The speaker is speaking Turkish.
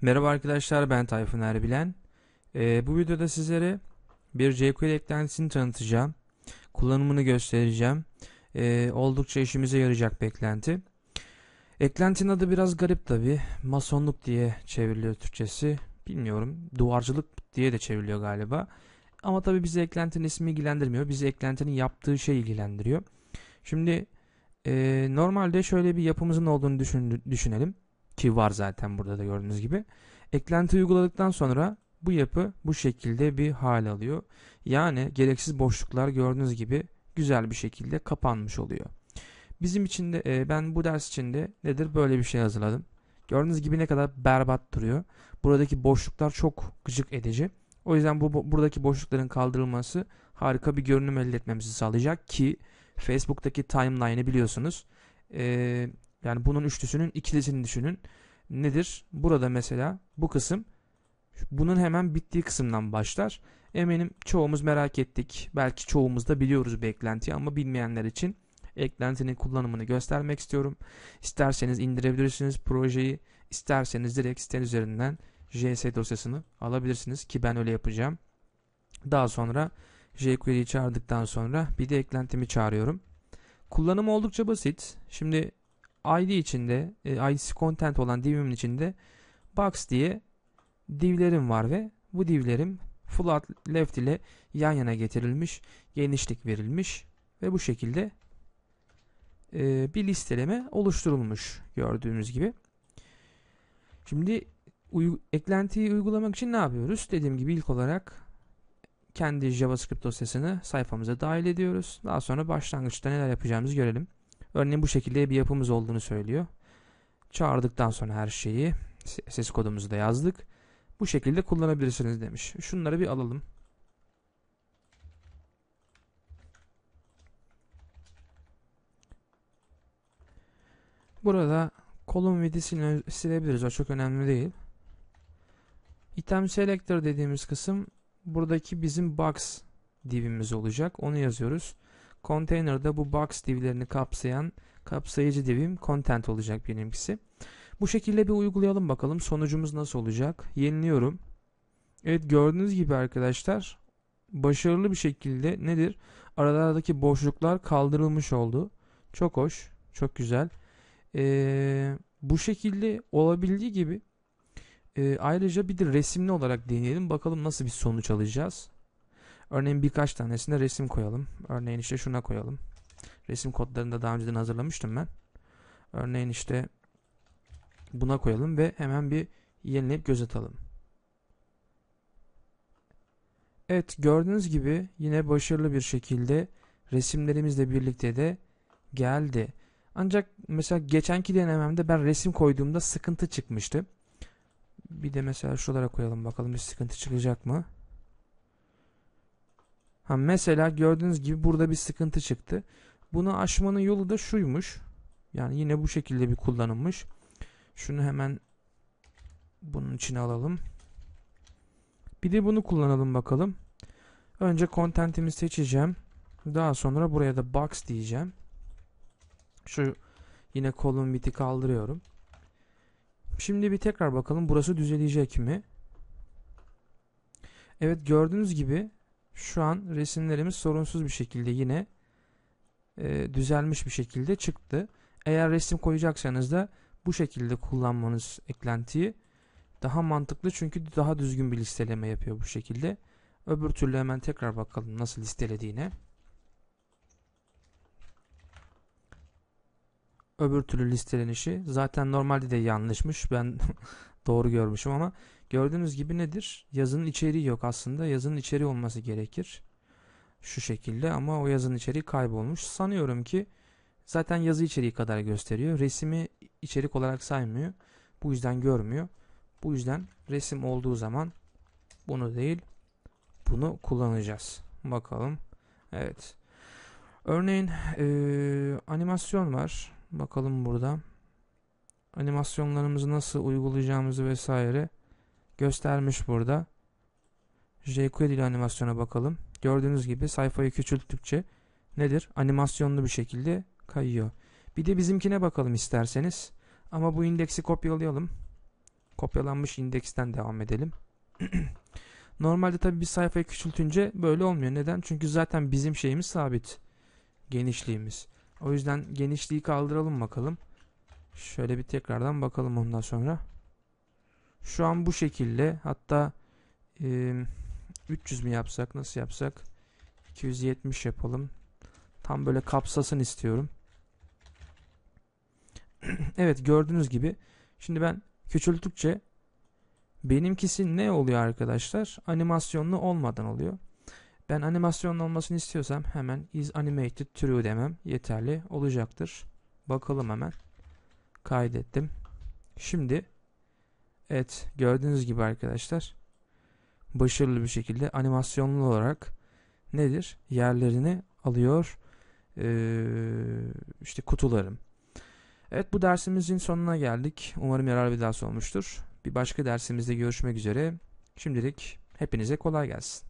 Merhaba arkadaşlar ben Tayfun Erbilen. Ee, bu videoda sizlere bir jQuery eklentisini tanıtacağım. Kullanımını göstereceğim. Ee, oldukça işimize yarayacak bir eklenti. Eklentinin adı biraz garip tabi. Masonluk diye çevriliyor Türkçesi. Bilmiyorum. Duvarcılık diye de çevriliyor galiba. Ama tabi bizi eklentinin ismi ilgilendirmiyor. Bizi eklentinin yaptığı şey ilgilendiriyor. Şimdi e, normalde şöyle bir yapımızın olduğunu düşün, düşünelim ki var zaten burada da gördüğünüz gibi. Eklenti uyguladıktan sonra bu yapı bu şekilde bir hal alıyor. Yani gereksiz boşluklar gördüğünüz gibi güzel bir şekilde kapanmış oluyor. Bizim için de e, ben bu ders için de nedir böyle bir şey hazırladım. Gördüğünüz gibi ne kadar berbat duruyor. Buradaki boşluklar çok gıcık edici. O yüzden bu buradaki boşlukların kaldırılması harika bir görünüm elde etmemizi sağlayacak ki Facebook'taki timeline'ı biliyorsunuz. Ee, yani bunun üçlüsünün ikilisini düşünün. Nedir? Burada mesela bu kısım bunun hemen bittiği kısımdan başlar. Eminim çoğumuz merak ettik. Belki çoğumuz da biliyoruz beklentiyi ama bilmeyenler için eklentinin kullanımını göstermek istiyorum. İsterseniz indirebilirsiniz projeyi. İsterseniz direkt site üzerinden JS dosyasını alabilirsiniz ki ben öyle yapacağım. Daha sonra jQuery'yi çağırdıktan sonra bir de eklentimi çağırıyorum. Kullanımı oldukça basit. Şimdi ID içinde, e, ID'si content olan divimin içinde box diye divlerim var ve bu divlerim flat left ile yan yana getirilmiş, genişlik verilmiş ve bu şekilde e, bir listeleme oluşturulmuş gördüğünüz gibi. Şimdi uy eklentiyi uygulamak için ne yapıyoruz? Dediğim gibi ilk olarak kendi JavaScript dosyasını sayfamıza dahil ediyoruz. Daha sonra başlangıçta neler yapacağımızı görelim. Örneğin bu şekilde bir yapımız olduğunu söylüyor. Çağırdıktan sonra her şeyi ses kodumuzu da yazdık. Bu şekilde kullanabilirsiniz demiş. Şunları bir alalım. Burada kolon vidisini silebiliriz. O çok önemli değil. Item selector dediğimiz kısım buradaki bizim box divimiz olacak. Onu yazıyoruz. Container'da bu box divlerini kapsayan kapsayıcı divim content olacak benimkisi. Bu şekilde bir uygulayalım bakalım sonucumuz nasıl olacak. Yeniliyorum. Evet gördüğünüz gibi arkadaşlar başarılı bir şekilde nedir? Aralardaki boşluklar kaldırılmış oldu. Çok hoş. Çok güzel. Ee, bu şekilde olabildiği gibi e, ayrıca bir de resimli olarak deneyelim. Bakalım nasıl bir sonuç alacağız. Örneğin birkaç tanesine resim koyalım. Örneğin işte şuna koyalım. Resim kodlarını da daha önceden hazırlamıştım ben. Örneğin işte buna koyalım ve hemen bir yenileyip göz atalım. Evet gördüğünüz gibi yine başarılı bir şekilde resimlerimizle birlikte de geldi. Ancak mesela geçenki denememde ben resim koyduğumda sıkıntı çıkmıştı. Bir de mesela şuralara koyalım bakalım bir sıkıntı çıkacak mı? Ha mesela gördüğünüz gibi burada bir sıkıntı çıktı. Bunu aşmanın yolu da şuymuş. Yani yine bu şekilde bir kullanılmış. Şunu hemen bunun içine alalım. Bir de bunu kullanalım bakalım. Önce content'imi seçeceğim. Daha sonra buraya da box diyeceğim. Şu yine column bit'i kaldırıyorum. Şimdi bir tekrar bakalım burası düzelecek mi? Evet gördüğünüz gibi şu an resimlerimiz sorunsuz bir şekilde yine e, düzelmiş bir şekilde çıktı. Eğer resim koyacaksanız da bu şekilde kullanmanız eklentiyi daha mantıklı çünkü daha düzgün bir listeleme yapıyor bu şekilde. Öbür türlü hemen tekrar bakalım nasıl listelediğine. Öbür türlü listelenişi zaten normalde de yanlışmış. Ben doğru görmüşüm ama gördüğünüz gibi nedir? Yazının içeriği yok aslında. Yazının içeriği olması gerekir. Şu şekilde ama o yazının içeriği kaybolmuş. Sanıyorum ki zaten yazı içeriği kadar gösteriyor. Resimi içerik olarak saymıyor. Bu yüzden görmüyor. Bu yüzden resim olduğu zaman bunu değil bunu kullanacağız. Bakalım. Evet. Örneğin ee, animasyon var. Bakalım burada. Animasyonlarımızı nasıl uygulayacağımızı vesaire göstermiş burada. jQuery ile animasyona bakalım. Gördüğünüz gibi sayfayı küçülttükçe nedir? Animasyonlu bir şekilde kayıyor. Bir de bizimkine bakalım isterseniz. Ama bu indeksi kopyalayalım. kopyalanmış indeksten devam edelim. Normalde tabii bir sayfayı küçültünce böyle olmuyor. Neden? Çünkü zaten bizim şeyimiz sabit. Genişliğimiz. O yüzden genişliği kaldıralım bakalım. Şöyle bir tekrardan bakalım ondan sonra. Şu an bu şekilde. Hatta e, 300 mi yapsak? Nasıl yapsak? 270 yapalım. Tam böyle kapsasın istiyorum. evet gördüğünüz gibi. Şimdi ben küçülttükçe benimkisi ne oluyor arkadaşlar? Animasyonlu olmadan oluyor. Ben animasyonlu olmasını istiyorsam hemen is animated true demem yeterli olacaktır. Bakalım hemen. Kaydettim. Şimdi evet gördüğünüz gibi arkadaşlar başarılı bir şekilde animasyonlu olarak nedir? Yerlerini alıyor ee, işte kutularım. Evet bu dersimizin sonuna geldik. Umarım yararlı bir ders olmuştur. Bir başka dersimizde görüşmek üzere. Şimdilik hepinize kolay gelsin.